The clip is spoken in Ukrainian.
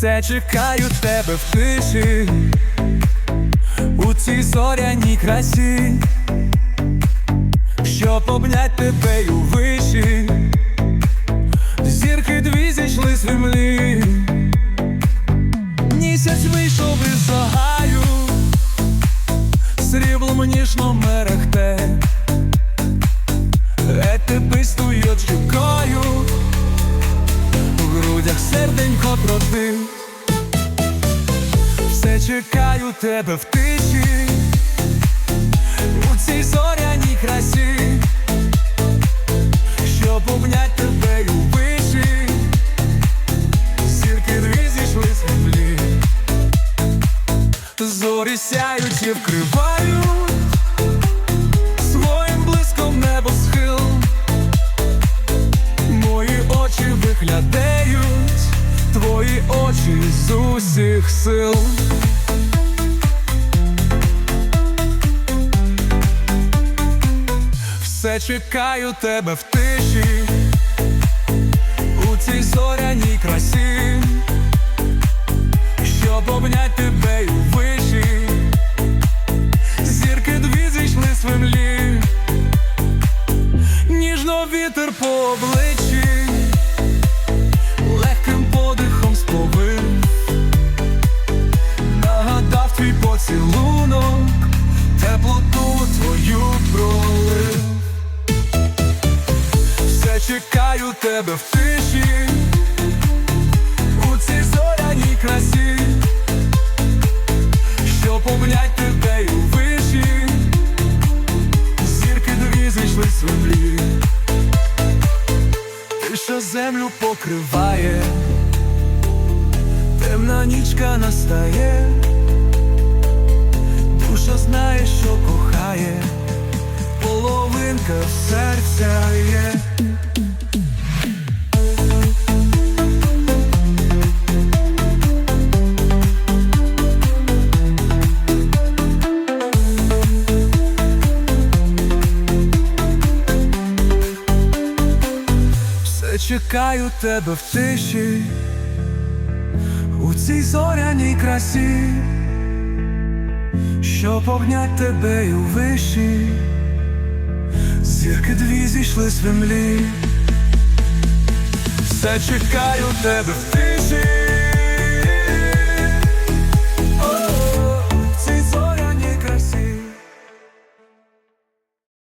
Все чекаю тебе в тиші, у цій зоряній красі, щоб обнять тебе у виші, зірки дві зійшли з землі, місяць вийшов із загаю, сріблом ніжно мерехте, етипи стоять жукою, у грудях серденько пробив. Все чекаю тебе в тиші, у цій зоряній красі, щоб обнять тебе у виші, зірки дві зійшли з землі, зорі сяють і вкривають усіх сил. Все чекаю тебе в тиші, у цій зоряній красі, щоб обнять тебе у виші, зірки дві зійшли з ніжно вітер по обличчі, поцілунок, теплоту твою пролив. Все чекаю тебе в тиші, у цій зоряній красі, щоб обнять тебе у виші, зірки дві зійшли з землі, тиша землю покриває, темна нічка настає, душа знає, що кохає, половинка серця є. Чекаю тебе в тиші, у цій зоряній красі, щоб обнять тебе й у виші, зірки дві зійшли з землі. Все чекаю тебе в тиші,